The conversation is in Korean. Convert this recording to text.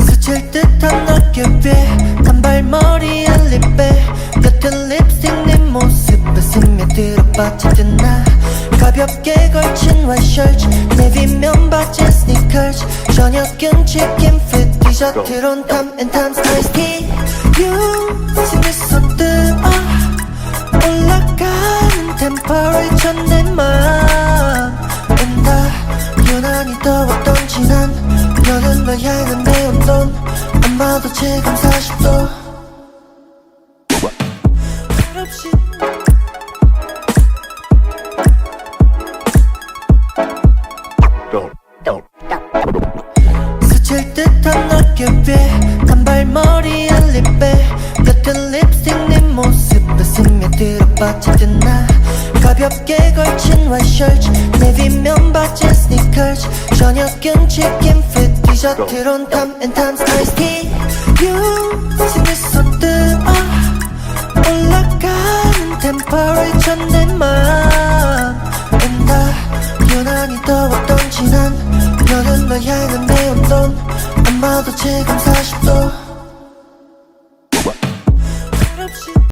스칠 듯한 낙엽에 단발머리 알리배 곁에 립스틱 내 모습에 스며들어 빠지듯 나 가볍게 걸친 와이셔츠 내비면 바지 스니커즈 저녁은 치킨 핏 디저트론 탐앤 탐스타일 티 유심에서 뜨어 올라가는 템퍼레이처 내맘 더웠던 지난 여름을 향한 내 온돈 아마도 지금 40도. 없이 스칠 듯한 어깨에 단발머리 알립에 옅은 립스틱 네 모습에 스며들어 빠지던 나 가볍게 걸친 와이셔츠 내비면 바지 걸지 저녁은 치킨 핏 디저트론 탐앤 탐스 나이스 티 유심히 손뜨어 올라가는 템퍼레이처 내맘 온다 유난히 더웠던 지난 너는 널 향한 내 운동. 아마도 지금 40도.